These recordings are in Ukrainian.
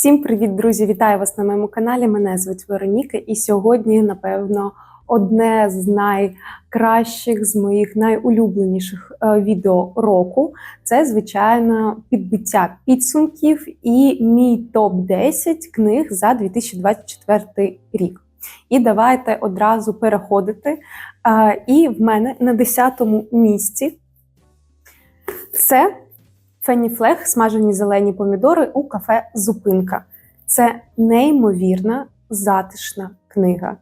Всім привіт, друзі! Вітаю вас на моєму каналі. Мене звуть Вероніка, і сьогодні, напевно, одне з найкращих, з моїх найулюбленіших е, відео року це, звичайно, підбиття підсумків і мій топ 10 книг за 2024 рік. І давайте одразу переходити. Е, І в мене на 10-му місці це Фенніфлег, смажені зелені помідори у кафе Зупинка. Це неймовірна затишна книга.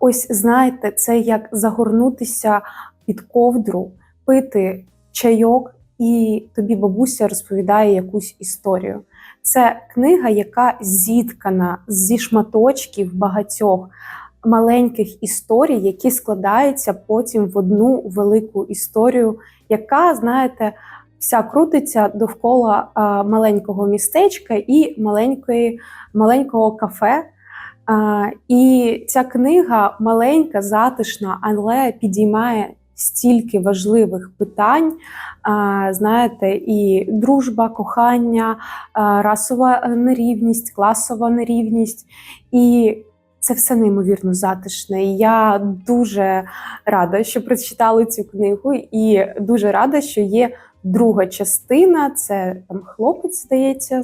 Ось знаєте, це як загорнутися під ковдру, пити чайок, і тобі бабуся розповідає якусь історію. Це книга, яка зіткана зі шматочків багатьох маленьких історій, які складаються потім в одну велику історію, яка, знаєте, вся крутиться довкола маленького містечка і маленької, маленького кафе. І ця книга маленька, затишна, але підіймає стільки важливих питань. Знаєте, і дружба, кохання, расова нерівність, класова нерівність. І це все неймовірно затишне. Я дуже рада, що прочитали цю книгу, і дуже рада, що є друга частина. Це там хлопець, здається,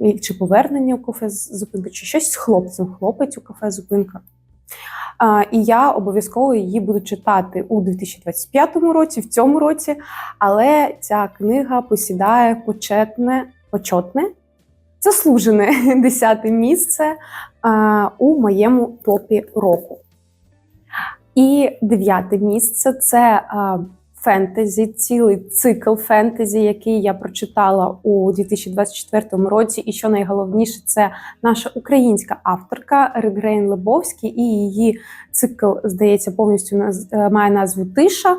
е, чи повернення у кафе зупинка, чи щось з хлопцем, хлопець у кафе зупинка. І я обов'язково її буду читати у 2025 році, в цьому році. Але ця книга посідає почетне, почетне, заслужене десяте місце у моєму топі року. І дев'яте місце це фентезі, цілий цикл фентезі, який я прочитала у 2024 році. І що найголовніше, це наша українська авторка Регрейн Лебовський, і її цикл, здається, повністю е, має назву Тиша.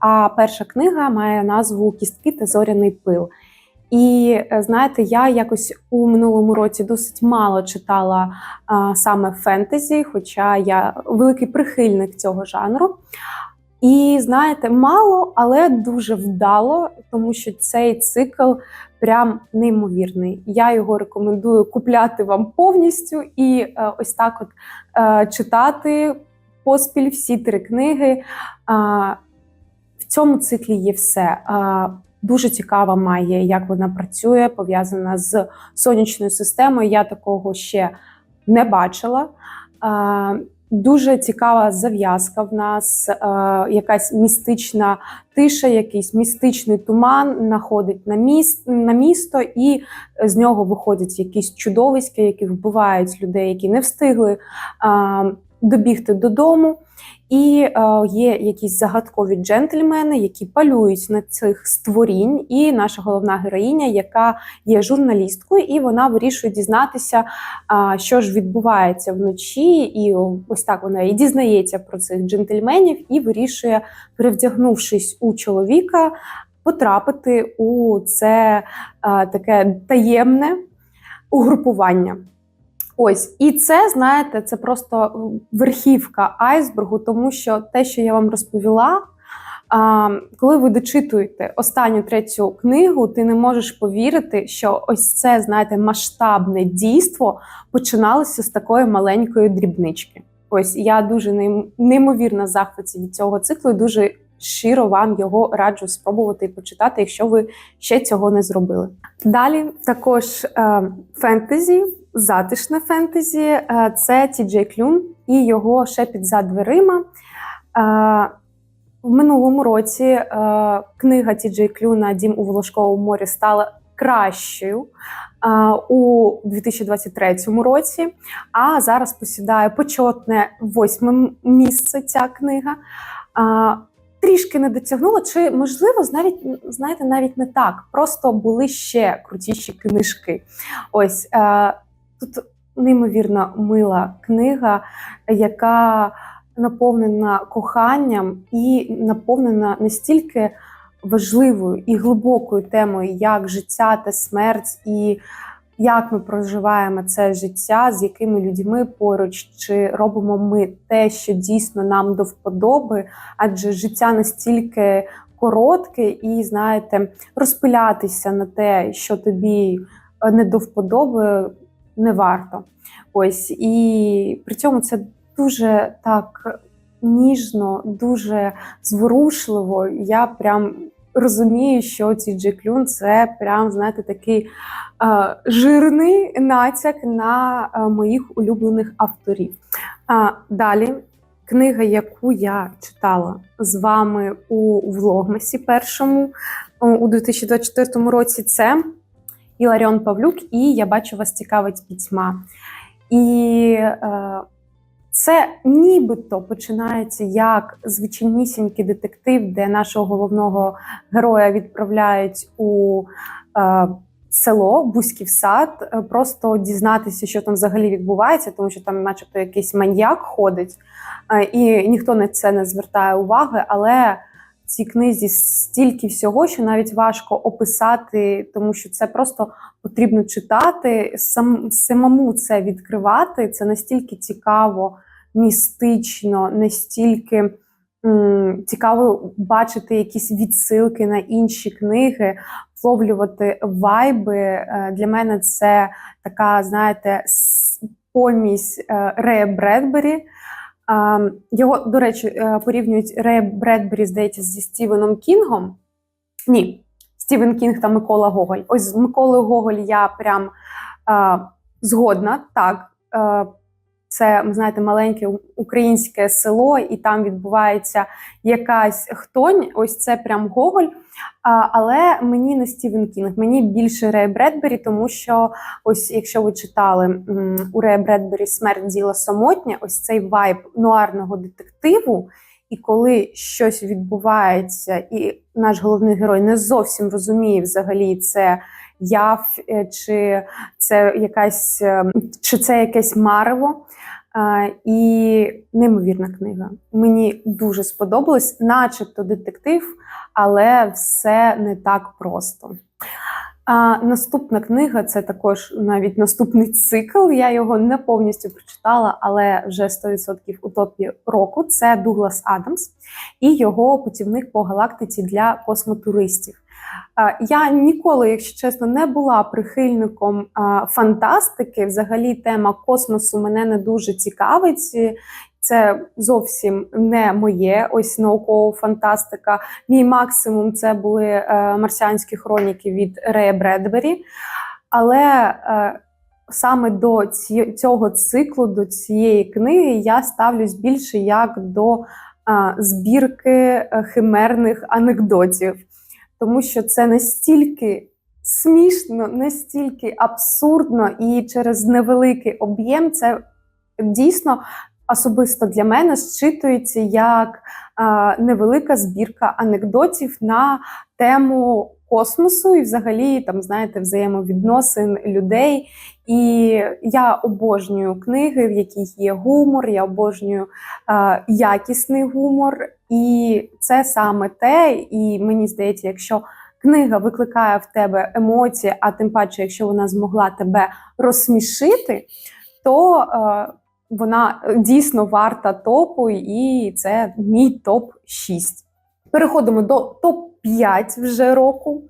А, перша книга має назву Кістки та зоряний пил. І е, знаєте, я якось у минулому році досить мало читала а, саме фентезі, хоча я великий прихильник цього жанру. І знаєте, мало, але дуже вдало, тому що цей цикл прям неймовірний. Я його рекомендую купляти вам повністю і е, ось так от е, читати поспіль всі три книги. Е, в цьому циклі є все. Е, Дуже цікава магія, як вона працює, пов'язана з сонячною системою. Я такого ще не бачила. Е, Дуже цікава зав'язка в нас, е, якась містична тиша, якийсь містичний туман находить на міст, на місто, і з нього виходять якісь чудовиська, які вбивають людей, які не встигли е, добігти додому. І е, є якісь загадкові джентльмени, які палюють на цих створінь. І наша головна героїня, яка є журналісткою, і вона вирішує дізнатися, що ж відбувається вночі. І ось так вона і дізнається про цих джентльменів і вирішує, перевдягнувшись у чоловіка, потрапити у це е, таке таємне угрупування. Ось, і це, знаєте, це просто верхівка айсбергу, тому що те, що я вам розповіла, а, коли ви дочитуєте останню третю книгу, ти не можеш повірити, що ось це, знаєте, масштабне дійство починалося з такої маленької дрібнички. Ось я дуже неймовірна захваті від цього циклу. і Дуже щиро вам його раджу спробувати і почитати, якщо ви ще цього не зробили. Далі також е, фентезі затишне фентезі е, це Ті Джей Клюн і його шепіт за дверима. Е, в минулому році е, книга Ті Джей Клюна Дім у Волошковому морі стала кращою у 2023 році. А зараз посідає почетне восьме місце ця книга. Трішки не дотягнула, чи можливо, навіть знаєте, навіть не так. Просто були ще крутіші книжки. Ось Тут неймовірно мила книга, яка наповнена коханням і наповнена настільки важливою і глибокою темою, як життя та смерть, і як ми проживаємо це життя, з якими людьми поруч, чи робимо ми те, що дійсно нам до вподоби, адже життя настільки коротке, і знаєте, розпилятися на те, що тобі е, не до вподоби не варто. Ось і при цьому це дуже так ніжно, дуже зворушливо. Я прям розумію, що ці джеклюн це прям, знаєте, такий е, жирний натяк на моїх улюблених авторів. А далі. Книга, яку я читала з вами у влогмасі першому у 2024 році, це Іларіон Павлюк, і я бачу, вас цікавить пітьма. І е, це нібито починається як звичайнісінький детектив, де нашого головного героя відправляють у е, село, Бузьків сад, е, просто дізнатися, що там взагалі відбувається, тому що там, начебто, якийсь маньяк ходить, е, і ніхто на це не звертає уваги. Але цій книзі стільки всього, що навіть важко описати, тому що це просто потрібно читати, сам самому це відкривати. Це настільки цікаво містично, настільки м, цікаво бачити якісь відсилки на інші книги, вловлювати вайби. Е, Для мене це така, знаєте, помість Рея Бредбері. Його, до речі, е, порівнюють Рей Бредбері, здається, зі Стівеном Кінгом. Ні, Стівен Кінг та Микола Гоголь. Ось з Миколою Гоголь я прям е, згодна. Так, е, це, знаєте, маленьке українське село, і там відбувається якась хтонь. Ось це прям Гоголь. Але мені не Стівен Кінг, мені більше Рей Бредбері, тому що ось якщо ви читали у Рея Бредбері Смерть діла самотня, ось цей вайб нуарного детективу. І коли щось відбувається, і наш головний герой не зовсім розуміє взагалі це яв, е, чи це якась е, чи це якесь марево. Е, І неймовірна книга. Мені дуже сподобалось, начебто детектив, але все не так просто. А наступна книга це також навіть наступний цикл. Я його не повністю прочитала, але вже 100% у топі року. Це Дуглас Адамс і його путівник по галактиці для космотуристів. Я ніколи, якщо чесно, не була прихильником фантастики. Взагалі, тема космосу мене не дуже цікавить. Це зовсім не моє. Ось наукова фантастика. Мій максимум це були е, марсіанські хроніки від Рея Бредбері. Але е, саме до цього циклу, до цієї книги, я ставлюсь більше як до збірки е, химерних анекдотів, тому що це настільки. Смішно, настільки абсурдно, і через невеликий об'єм це дійсно особисто для мене зчитується як невелика збірка анекдотів на тему космосу і, взагалі, там, знаєте, взаємовідносин людей. І я обожнюю книги, в яких є гумор, я обожнюю а, якісний гумор, і це саме те. І мені здається, якщо книга викликає в тебе емоції, а тим паче, якщо вона змогла тебе розсмішити, то е, вона дійсно варта топу, і це мій топ 6. Переходимо до топ 5 вже року.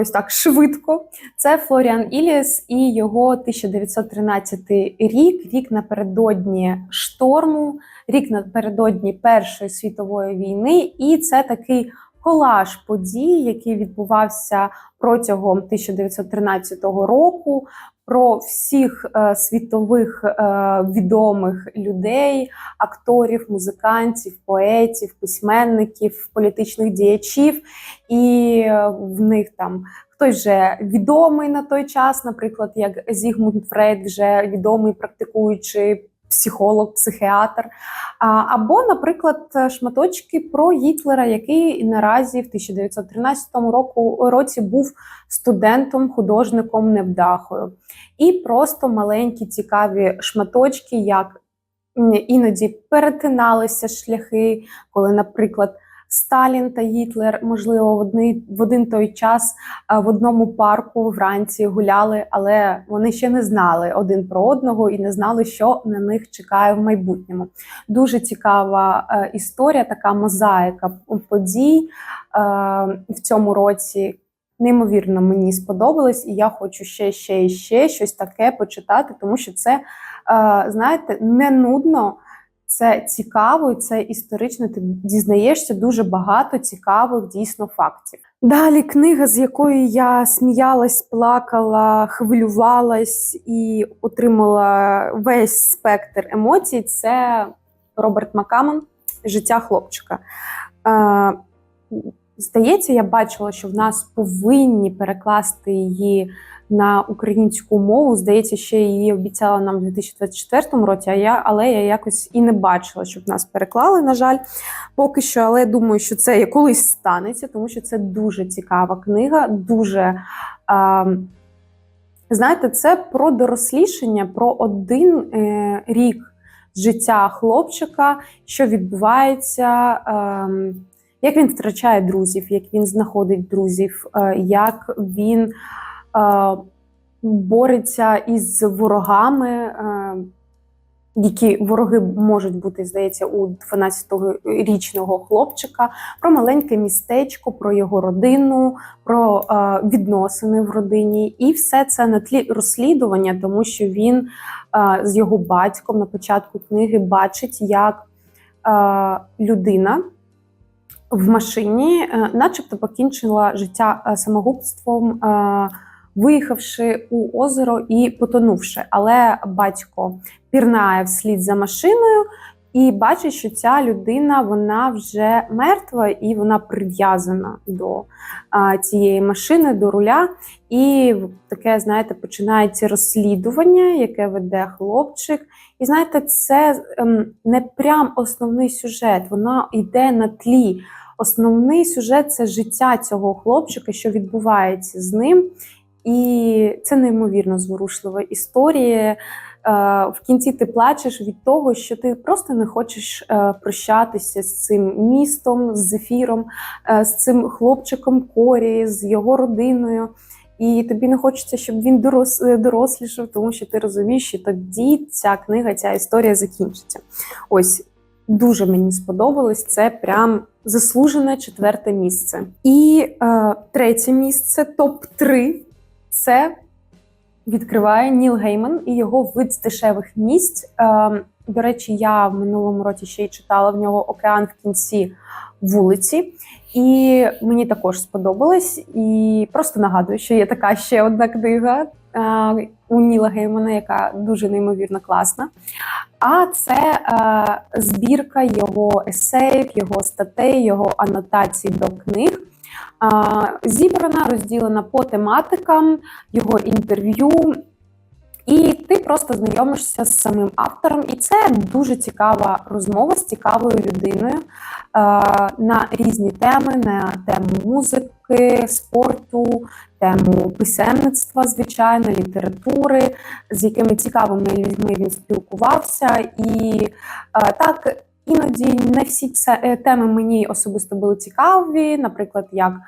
Ось так швидко. Це Флоріан Іліс і його 1913 рік, рік напередодні шторму, рік напередодні Першої світової війни, і це такий колаж подій, який відбувався протягом 1913 року. Про всіх е, світових е, відомих людей, акторів, музикантів, поетів, письменників, політичних діячів, і е, в них там хтось вже відомий на той час, наприклад, як Зігмунд Фрейд, вже відомий практикуючий психолог, психіатр. Або, наприклад, шматочки про Гітлера, який наразі в 1913 року, році був студентом, художником невдахою. І просто маленькі цікаві шматочки, як іноді перетиналися шляхи, коли, наприклад, Сталін та Гітлер, можливо, в один, в один той час в одному парку вранці гуляли, але вони ще не знали один про одного і не знали, що на них чекає в майбутньому. Дуже цікава е, історія, така мозаїка подій е, в цьому році. неймовірно мені сподобалось, і я хочу ще, ще і ще щось таке почитати, тому що це, е, знаєте, не нудно. Це цікаво, і це історично. Ти дізнаєшся дуже багато цікавих дійсно фактів. Далі книга, з якої я сміялась, плакала, хвилювалась і отримала весь спектр емоцій. Це Роберт Макамон Життя хлопчика. Е, Здається, я бачила, що в нас повинні перекласти її на українську мову. Здається, ще її обіцяла нам у 2024 році, а я, але я якось і не бачила, щоб нас переклали, на жаль, поки що. Але я думаю, що це колись станеться, тому що це дуже цікава книга, дуже. Е, Знаєте, це про дорослішання, про один е, рік життя хлопчика, що відбувається. Е, як він втрачає друзів, як він знаходить друзів, е, як він бореться із ворогами, е, які вороги можуть бути, здається, у 12-річного хлопчика, про маленьке містечко, про його родину, про відносини в родині, і все це на тлі розслідування, тому що він з його батьком на початку книги бачить, як людина в машині, е, начебто, покінчила життя е, самогубством, е, виїхавши у озеро і потонувши. Але батько пірнає вслід за машиною і бачить, що ця людина вона вже мертва і вона прив'язана до цієї машини, до руля. І таке, знаєте, починається розслідування, яке веде хлопчик. І знаєте, це ем, не прям основний сюжет, вона йде на тлі. Основний сюжет це життя цього хлопчика, що відбувається з ним. І це неймовірно зворушлива історія. Е, в кінці ти плачеш від того, що ти просто не хочеш е, прощатися з цим містом, з зефіром, е, з цим хлопчиком Корі, з його родиною. І тобі не хочеться, щоб він дорос, дорослішав, тому що ти розумієш, що тоді ця книга, ця історія закінчиться. Ось дуже мені сподобалось. Це прям заслужене четверте місце. І е, третє місце топ 3 це відкриває Ніл Гейман і його вид з дешевих місць. Е, до речі, я в минулому році ще й читала в нього океан в кінці вулиці, і мені також сподобалось. І просто нагадую, що є така ще одна книга е, у Ніла Геймана, яка дуже неймовірно класна. А це е, збірка його есеїв, його статей, його анотацій до книг. Зібрана, розділена по тематикам, його інтерв'ю. І ти просто знайомишся з самим автором, і це дуже цікава розмова з цікавою людиною на різні теми, на тему музики, спорту, тему писемництва, звичайно, літератури, з якими цікавими людьми він спілкувався. І так Іноді не всі це е, теми мені особисто були цікаві, наприклад, як е,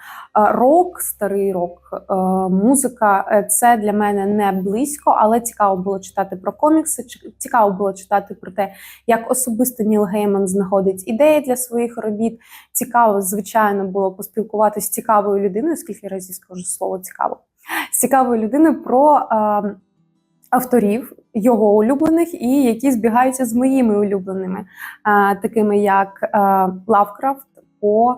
рок, старий рок, е, музика. Це для мене не близько, але цікаво було читати про комікси. цікаво було читати про те, як особисто Ніл Гейман знаходить ідеї для своїх робіт. Цікаво, звичайно, було поспілкуватися з цікавою людиною, скільки разів скажу слово цікаво, з цікавою людиною про авторів його улюблених і які збігаються з моїми улюбленими, такими як Лавкрафт, По,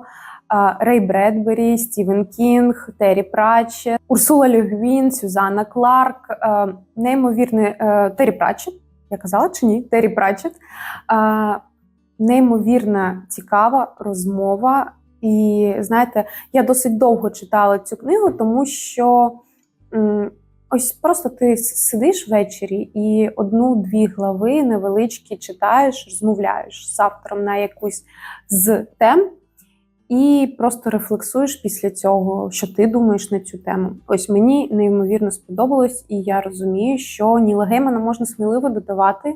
Рей Бредбері, Стівен Кінг, Террі Пратчет, Урсула Люгвін, Сюзанна Кларк, е, Террі Пратчет, я казала чи ні? Террі Пратчет. Неймовірна цікава розмова. І знаєте, я досить довго читала цю книгу, тому що Ось просто ти сидиш ввечері і одну-дві глави невеличкі читаєш, розмовляєш з автором на якусь з тем, і просто рефлексуєш після цього, що ти думаєш на цю тему. Ось мені неймовірно сподобалось, і я розумію, що Ніла Геймана можна сміливо додавати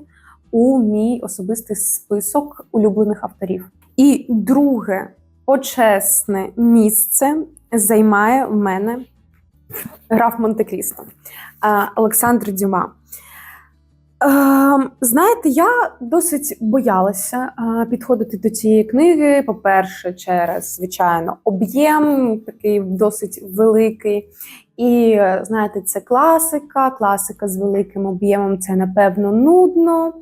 у мій особистий список улюблених авторів. І друге почесне місце займає в мене граф Монте-Крісто Олександр Дюма. Ем, знаєте, я досить боялася е, підходити до цієї книги. По-перше, через звичайно об'єм такий досить великий. І е, знаєте, це класика, класика з великим об'ємом це напевно нудно.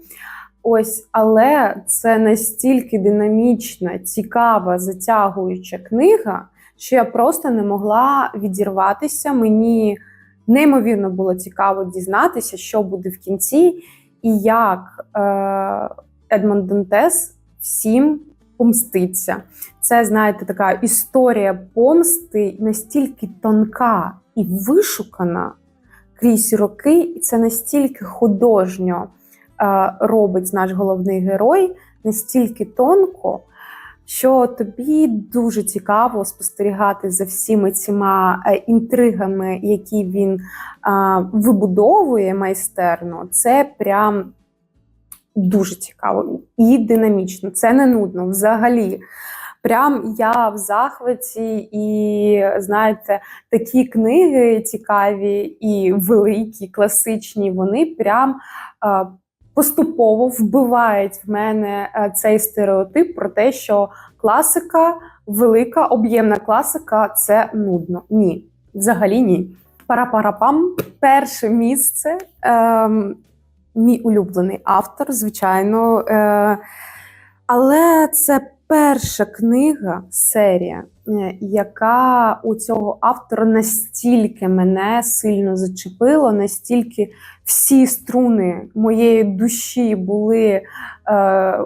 Ось, але це настільки динамічна, цікава, затягуюча книга, що я просто не могла відірватися. Мені неймовірно було цікаво дізнатися, що буде в кінці, і як е, Едмонд Дантес всім помститься. Це, знаєте, така історія помсти настільки тонка і вишукана крізь роки, і це настільки художньо е, робить наш головний герой, настільки тонко. Що тобі дуже цікаво спостерігати за всіма цими е, інтригами, які він вибудовує майстерно, це прям дуже цікаво і динамічно. Це не нудно взагалі. Прям я в захваті, і знаєте, такі книги цікаві і великі, класичні, вони прям а, поступово вбивають в мене е, цей стереотип про те, що класика, велика об'ємна класика це нудно. Ні, взагалі ні. Пара-пара-пам. Перше місце. Ем, мій улюблений автор, звичайно. Е, але це перша книга, серія, е, яка у цього автора настільки мене сильно зачепила, настільки всі струни моєї душі були. Е,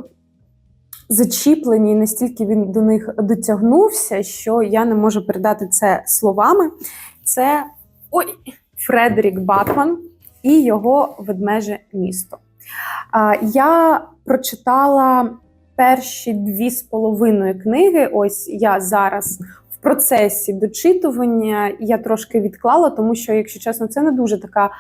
Зачіплені, настільки він до них дотягнувся, що я не можу передати це словами. Це ой, Фредерік Батман і його ведмеже місто. Я прочитала перші дві з половиною книги. Ось я зараз в процесі дочитування. Я трошки відклала, тому що, якщо чесно, це не дуже така.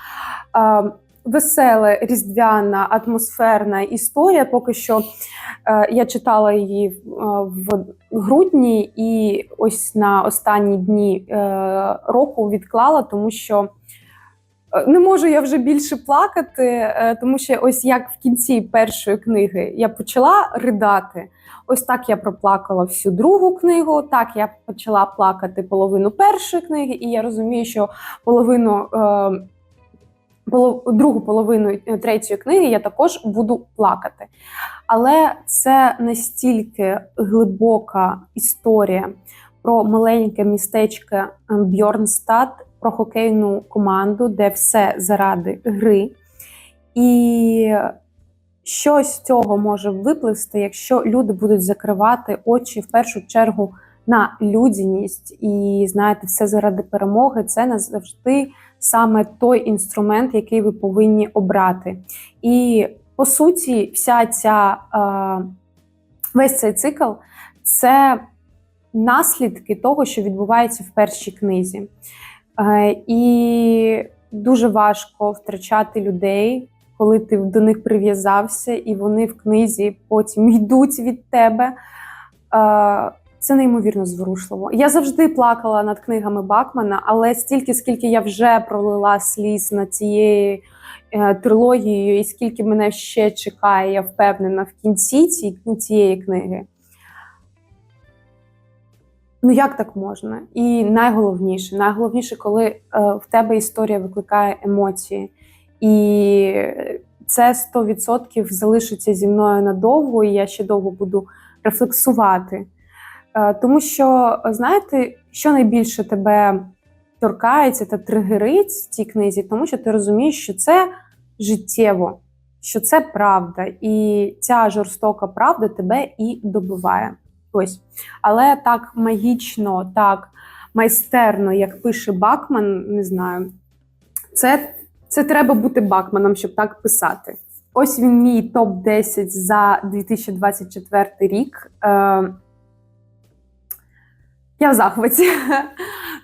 Весела різдвяна атмосферна історія. Поки що е, я читала її е, в грудні, і ось на останні дні е, року відклала, тому що е, не можу я вже більше плакати, е, тому що ось як в кінці першої книги я почала ридати. Ось так я проплакала всю другу книгу. Так я почала плакати половину першої книги, і я розумію, що половину. Е, другу половину е, третьої книги я також буду плакати. Але це настільки глибока історія про маленьке містечко е, Бьорнстад, про хокейну команду, де все заради гри. І що з цього може виплисти, якщо люди будуть закривати очі в першу чергу на людяність і знаєте, все заради перемоги, це не завжди саме той інструмент, який ви повинні обрати. І по суті, вся ця е, весь цей цикл це наслідки того, що відбувається в першій книзі. Е, і дуже важко втрачати людей, коли ти до них прив'язався, і вони в книзі потім йдуть від тебе. Е, це неймовірно зворушливо. Я завжди плакала над книгами Бакмана, але стільки, скільки я вже пролила сліз над цією е, трилогією, і скільки мене ще чекає, я впевнена в кінці цієї книги. Ну, як так можна? І найголовніше, найголовніше, коли е, в тебе історія викликає емоції. І це 100% залишиться зі мною надовго, і я ще довго буду рефлексувати. Е, тому що, знаєте, що найбільше тебе торкається та тригерить в цій книзі, тому що ти розумієш, що це життєво, що це правда, і ця жорстока правда тебе і добиває. Ось. Але так магічно, так майстерно, як пише Бакман, не знаю, це це треба бути Бакманом, щоб так писати. Ось він мій топ-10 за 2024 рік. Е, я в захваті.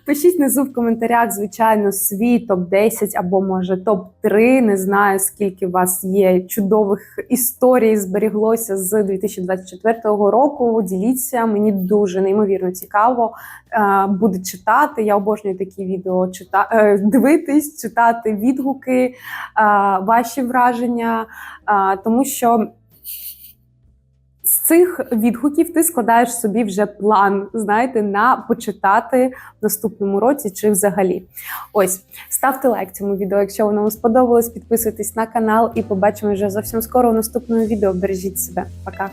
Пишіть внизу в коментарях, звичайно, свій топ 10 або може топ 3 Не знаю, скільки у вас є чудових історій зберіглося з 2024 року. Діліться, мені дуже неймовірно цікаво е, буде читати. Я обожнюю такі відео чита... е, дивитись, читати відгуки, е, ваші враження, тому що. Цих відгуків ти складаєш собі вже план, знаєте, на почитати в наступному році чи взагалі. Ось ставте лайк цьому відео, якщо воно вам сподобалось. Підписуйтесь на канал і побачимо вже зовсім скоро у наступному відео. Бережіть себе. Пока.